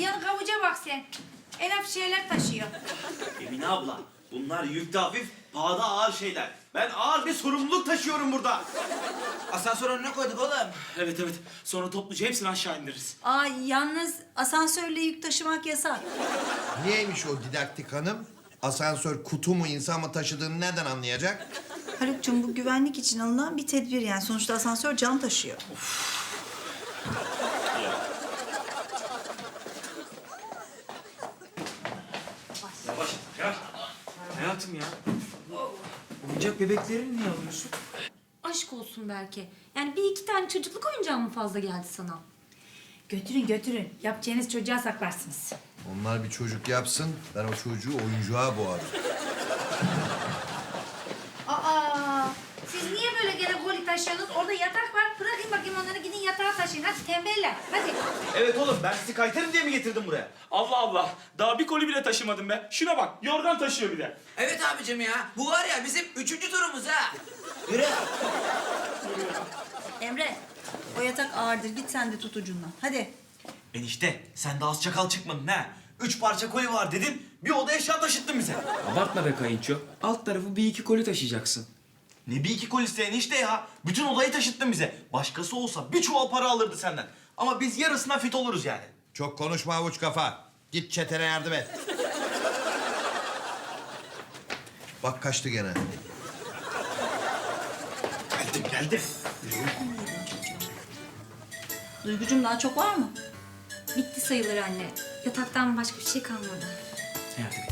Uyan kavuca bak sen. En hafif şeyler taşıyor. Emine abla, bunlar yükte hafif, pahada ağır şeyler. Ben ağır bir sorumluluk taşıyorum burada. Asansör önüne koyduk oğlum. Evet evet. Sonra topluca hepsini aşağı indiririz. Aa yalnız asansörle yük taşımak yasak. Niyeymiş o didaktik hanım? Asansör kutu mu insan mı taşıdığını nereden anlayacak? Haluk'cum bu güvenlik için alınan bir tedbir yani. Sonuçta asansör can taşıyor. Yavaş yavaş. Hayatım ya. Oyuncak bebeklerini niye alıyorsun? Aşk olsun belki. Yani bir iki tane çocukluk oyuncağı mı fazla geldi sana? Götürün götürün. Yapacağınız çocuğa saklarsınız. Onlar bir çocuk yapsın, ben o çocuğu oyuncağa boğarım. Aa, siz niye böyle gene koli taşıyorsunuz? Taşıyın. Hadi tembeller. Hadi. Evet oğlum, ben sizi kaytarım diye mi getirdim buraya? Allah Allah. Daha bir koli bile taşımadım be. Şuna bak. Yorgan taşıyor bir de. Evet abicim ya. Bu var ya bizim üçüncü turumuz ha. Yürü. Emre o yatak ağırdır. Git sen de tut ucundan. Hadi. Enişte, sen de az çakal çıkmadın ha. Üç parça koli var dedin, bir oda eşya taşıttın bize. Abartma be kayınço. Alt tarafı bir iki koli taşıyacaksın. Ne bir iki kolisi enişte ya. Bütün odayı taşıttın bize. Başkası olsa bir çuval para alırdı senden. Ama biz yarısına fit oluruz yani. Çok konuşma avuç kafa. Git çetene yardım et. Bak kaçtı gene. Geldim, geldim. Duygucum daha çok var mı? Bitti sayılır anne. Yataktan başka bir şey kalmadı. Hayatım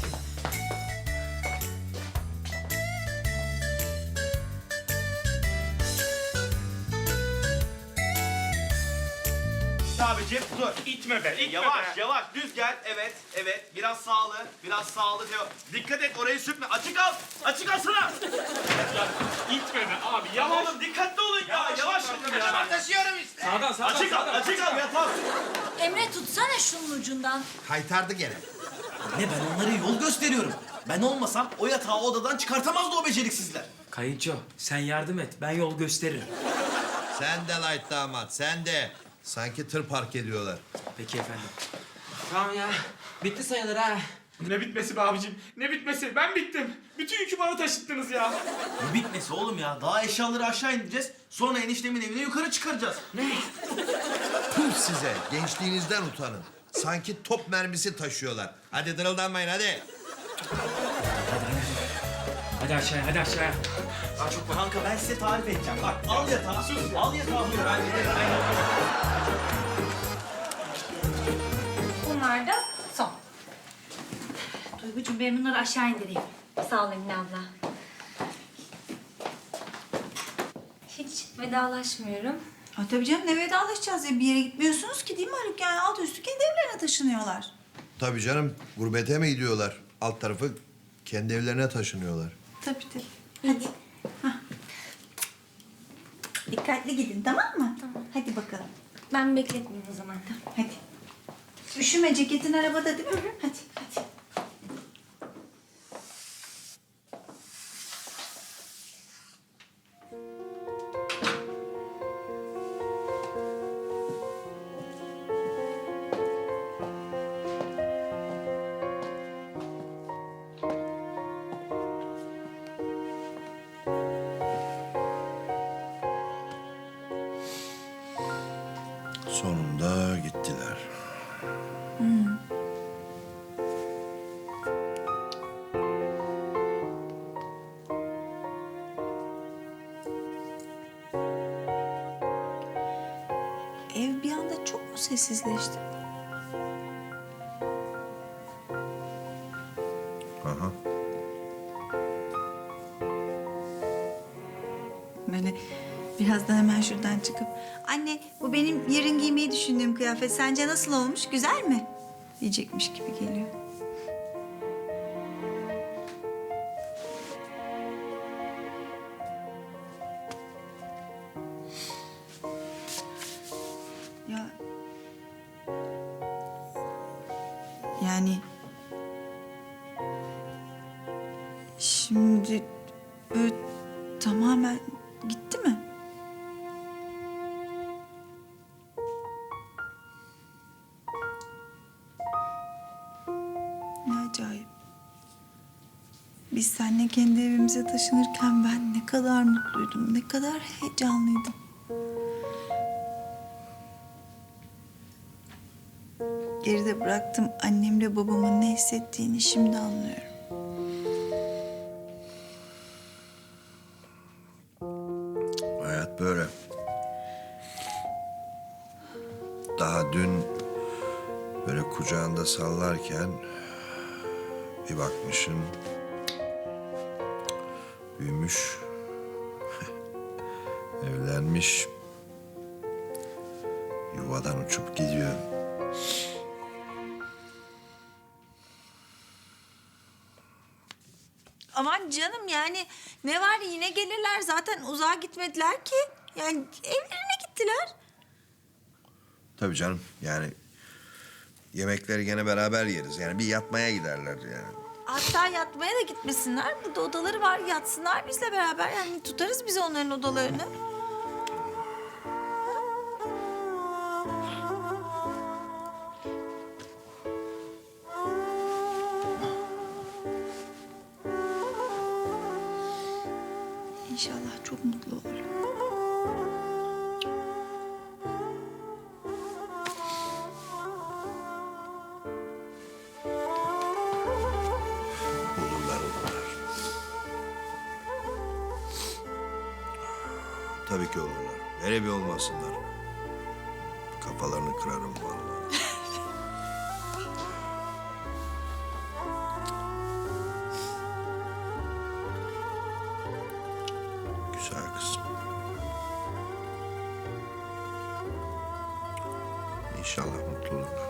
Abicim dur. İtme be, itme Yavaş be. yavaş düz gel. Evet evet biraz sağlı biraz sağlı. Dikkat et orayı sürtme. Açık al. Açık alsana. İtme be abi. Ya Yavaş. oğlum dikkatli olun ya. Yavaş, Yavaş yavaş. Taşıyorum işte. Sağdan sağdan. Açık al. sağdan. Açık al yatağı. Emre tutsana şunun ucundan. Kaytardı gene. Ne ben onlara yol gösteriyorum. Ben olmasam o yatağı odadan çıkartamazdı o beceriksizler. Kayınço sen yardım et. Ben yol gösteririm. Sen de light damat, sen de. Sanki tır park ediyorlar. Peki efendim. Tamam ya. Bitti sayılır ha. Ne bitmesi be abicim? Ne bitmesi? Ben bittim. Bütün yükü bana taşıttınız ya. Ne bitmesi oğlum ya. Daha eşyaları aşağı indireceğiz. Sonra eniştemin evine yukarı çıkaracağız. Tüm size, gençliğinizden utanın. Sanki top mermisi taşıyorlar. Hadi dırıldanmayın hadi. Hadi aşağıya, hadi aşağıya. Daha çok kanka ben size tarif edeceğim. Bak al yatağı. Sus. Al yatağı. buyur. Ben giderim. Bunlar da son. Duygucuğum ben bunları aşağı indireyim. Sağ ol Emine abla. Hiç vedalaşmıyorum. Ha, tabii canım ne vedalaşacağız ya. Bir yere gitmiyorsunuz ki değil mi Haluk? Yani alt üstü kendi evlerine taşınıyorlar. Tabii canım, gurbete mi gidiyorlar? Alt tarafı kendi evlerine taşınıyorlar. Tabii tabii. Hadi. Hah. Dikkatli gidin tamam mı? Tamam. Hadi bakalım. Ben bekletmeyeyim o zaman. Hadi. Üşüme ceketin arabada değil mi? Hadi hadi. Sonunda gittiler. Ev bir anda çok mu sessizleşti? Birazdan hemen şuradan çıkıp... Anne bu benim yarın giymeyi düşündüğüm kıyafet. Sence nasıl olmuş? Güzel mi? Diyecekmiş gibi geliyor. Ya... Yani... Şimdi böyle tamamen Biz seninle kendi evimize taşınırken ben ne kadar mutluydum, ne kadar heyecanlıydım. Geride bıraktım annemle babamın ne hissettiğini şimdi anlıyorum. Hayat böyle. Daha dün böyle kucağında sallarken bir bakmışsın büyümüş, evlenmiş, yuvadan uçup gidiyor. Aman canım yani ne var yine gelirler zaten uzağa gitmediler ki. Yani evlerine gittiler. Tabii canım yani yemekleri gene beraber yeriz. Yani bir yatmaya giderler yani. Hatta yatmaya da gitmesinler. Burada odaları var yatsınlar bizle beraber. Yani tutarız biz onların odalarını. İnşallah çok mutlu olur. Tabii ki olurlar. Hele bir olmasınlar. Kafalarını kırarım vallahi. Güzel kızım. İnşallah mutlu olurlar.